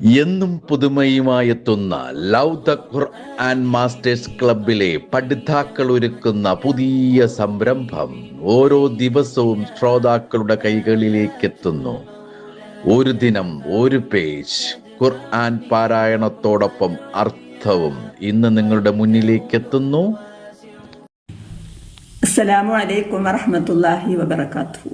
എന്നും പുതുമയുമായെത്തുന്ന love the Quran masters ക്ലബിലെ പഠിതാക്കൾ ഒരുക്കുന്ന പുതിയ സംരംഭം ഓരോ ദിവസവും ശ്രോതാക്കളുടെ കൈകളിലേക്ക് എത്തുന്നു ഒരു ദിനം ഒരു പേജ്. ഖുർആൻ പാരായണത്തോടൊപ്പം അർത്ഥവും ഇന്ന് നിങ്ങളുടെ മുന്നിലേക്ക് എത്തുന്നു അസ്സലാമു അലൈക്കും വറഹമത്തല്ലാഹി വബർക്കാത്തു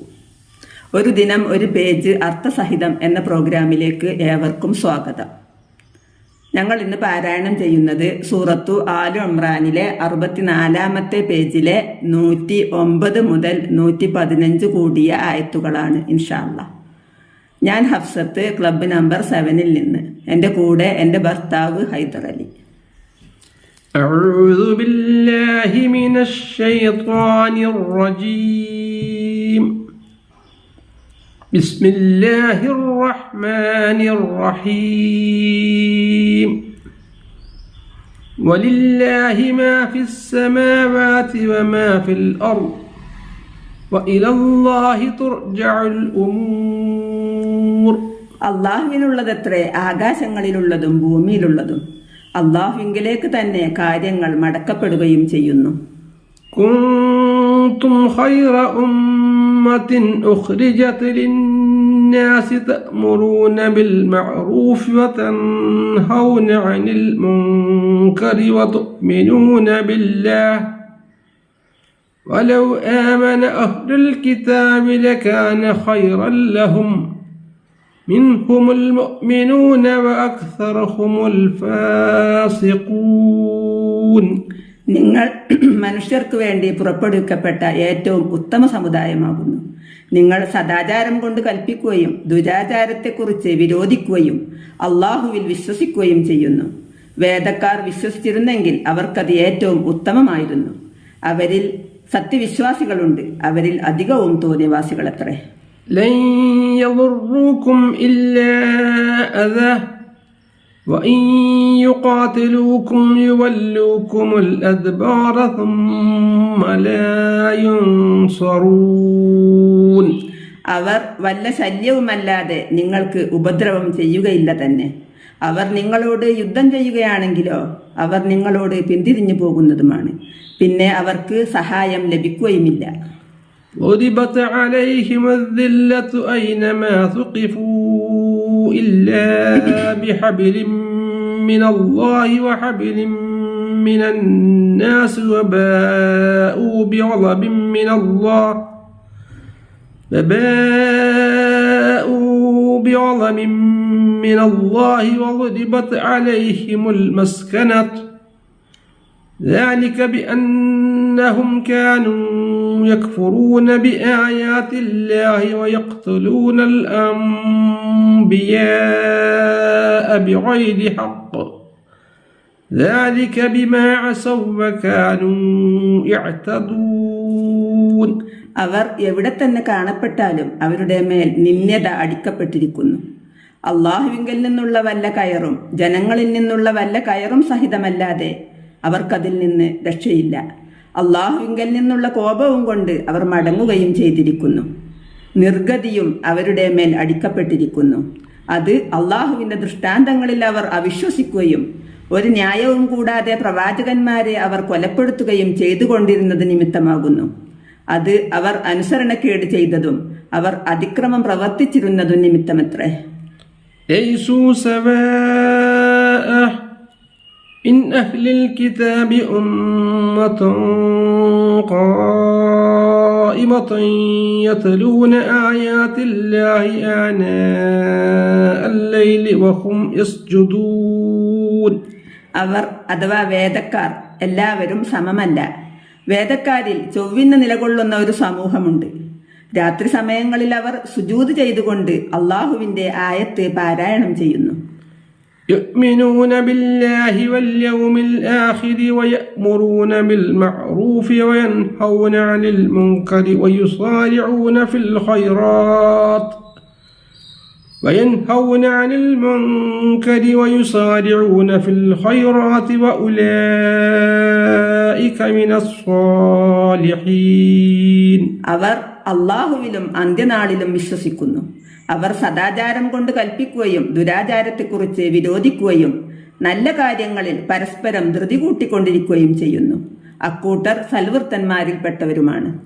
ഒരു ദിനം ഒരു പേജ് അർത്ഥസഹിതം എന്ന പ്രോഗ്രാമിലേക്ക് ഏവർക്കും സ്വാഗതം ഞങ്ങൾ ഇന്ന് പാരായണം ചെയ്യുന്നത് സൂറത്തു ആലു ഇമ്രാനിലെ അറുപത്തിനാലാമത്തെ പേജിലെ നൂറ്റി ഒമ്പത് മുതൽ നൂറ്റി പതിനഞ്ച് കൂടിയ ആയത്തുകളാണ് ഇൻഷാല്ല ഞാൻ ഹഫ്സത്ത് ക്ലബ്ബ് നമ്പർ സെവനിൽ നിന്ന് എൻ്റെ കൂടെ എൻ്റെ ഭർത്താവ് ഹൈദർ അലി أعوذ بالله من الشيطان الرجيم بسم الله الرحمن الرحيم ولله ما في السماوات وما في الأرض وإلى الله ترجع الأمور അള്ളാഹുവിനുള്ളതത്രേ ആകാശങ്ങളിലുള്ളതും ഭൂമിയിലുള്ളതും അള്ളാഹുവിങ്കിലേക്ക് തന്നെ കാര്യങ്ങൾ മടക്കപ്പെടുകയും ചെയ്യുന്നു كنتم خير أمة أخرجت للناس تأمرون بالمعروف وتنهون عن المنكر وتؤمنون بالله ولو آمن أهل الكتاب لكان خيرا لهم منهم المؤمنون وأكثرهم الفاسقون നിങ്ങൾ മനുഷ്യർക്ക് വേണ്ടി പുറപ്പെടുവിക്കപ്പെട്ട ഏറ്റവും ഉത്തമ സമുദായമാകുന്നു നിങ്ങൾ സദാചാരം കൊണ്ട് കൽപ്പിക്കുകയും ദുരാചാരത്തെക്കുറിച്ച് വിരോധിക്കുകയും അള്ളാഹുവിൽ വിശ്വസിക്കുകയും ചെയ്യുന്നു. വേദക്കാർ വിശ്വസിച്ചിരുന്നെങ്കിൽ അവർക്കത് ഏറ്റവും ഉത്തമമായിരുന്നു. അവരിൽ സത്യവിശ്വാസികളുണ്ട്. അവരിൽ അധികവും തോന്നിയവാസികളത്രേ. وإن يقاتلوكم يولوكم الأدبار ثم لا ينصرون അവർ വല്ല ശല്യവുമല്ലാതെ നിങ്ങൾക്ക് ഉപദ്രവം ചെയ്യുകയില്ല തന്നെ അവർ നിങ്ങളോട് യുദ്ധം ചെയ്യുകയാണെങ്കിലോ അവർ നിങ്ങളോട് പിന്തിരിഞ്ഞു പോകുന്നതുമാണ് പിന്നെ അവർക്ക് സഹായം ലഭിക്കുകയുമില്ല ضربت عليهم الذلة أينما ثقفوا إلا بحبل من الله وحبل من الناس وباءوا بغضب من الله. فباءوا بغضب من الله وضربت عليهم المسكنة. ذلك بأنهم كانوا يكفرون بآيات الله ويقتلون الأنبياء بغير حق ذلك بما عصوا وكانوا يعتدون അവർ എവിടെ തന്നെ കാണപ്പെട്ടാലും അവരുടെ മേൽ നിന്യത അടിക്കപ്പെട്ടിരിക്കുന്നു അള്ളാഹുവിങ്കിൽ നിന്നുള്ള വല്ല കയറും ജനങ്ങളിൽ നിന്നുള്ള വല്ല കയറും സഹിതമല്ലാതെ അവർക്കതിൽ നിന്ന് രക്ഷയില്ല. അള്ളാഹുവിങ്കൽ നിന്നുള്ള കോപവും കൊണ്ട് അവർ മടങ്ങുകയും ചെയ്തിരിക്കുന്നു. നിർഗതിയും അവരുടെ മേൽ അടിക്കപ്പെട്ടിരിക്കുന്നു. അത് അള്ളാഹുവിന്റെ ദൃഷ്ടാന്തങ്ങളിൽ അവർ അവിശ്വസിക്കുകയും ഒരു ന്യായവും കൂടാതെ പ്രവാചകന്മാരെ അവർ കൊലപ്പെടുത്തുകയും ചെയ്തുകൊണ്ടിരുന്നത് നിമിത്തമാകുന്നു. അത് അവർ അനുസരണക്കേട് ചെയ്തതും അവർ അതിക്രമം പ്രവർത്തിച്ചിരുന്നതും നിമിത്തമത്രേ. من أهل الكتاب أمة قائمة يتلون آيات الله آناء الليل وهم يسجدون അവർ അഥവാ വേദക്കാർ എല്ലാവരും സമമല്ല വേദക്കാരിൽ ചൊവ്വിന്ന് നിലകൊള്ളുന്ന ഒരു സമൂഹമുണ്ട് രാത്രി സമയങ്ങളിൽ അവർ സുജൂത് ചെയ്തുകൊണ്ട് അള്ളാഹുവിന്റെ ആയത്ത് പാരായണം ചെയ്യുന്നു يؤمنون بالله واليوم الآخر ويأمرون بالمعروف وينهون عن المنكر ويصارعون في الخيرات وينهون عن المنكر ويصارعون في الخيرات وأولئك أولئك من الصالحين അവർ അള്ളാഹുവിലും അന്ത്യനാളിലും വിശ്വസിക്കുന്നു. അവർ സദാചാരം കൊണ്ട് കൽപ്പിക്കുകയും ദുരാചാരത്തെക്കുറിച്ച് വിരോധിക്കുകയും നല്ല കാര്യങ്ങളിൽ പരസ്പരം ധൃതി കൂട്ടിക്കൊണ്ടിരിക്കുകയും ചെയ്യുന്നു. അക്കൂട്ടർ സൽവൃത്തന്മാരിൽപ്പെട്ടവരുമാണ്.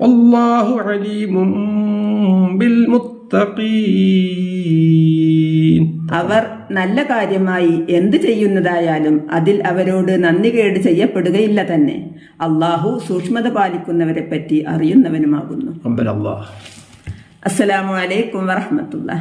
അള്ളാഹു അലീമും ബിൽ മുത്തഖീ അവർ നല്ല കാര്യമായി എന്ത് ചെയ്യുന്നതായാലും അതിൽ അവരോട് നന്ദികേട് ചെയ്യപ്പെടുകയില്ല തന്നെ. അള്ളാഹു സൂക്ഷ്മത പാലിക്കുന്നവരെ പറ്റി അറിയുന്നവനുമാകുന്നു. അസ്സലാമു അലൈക്കും വറഹമത്തുള്ള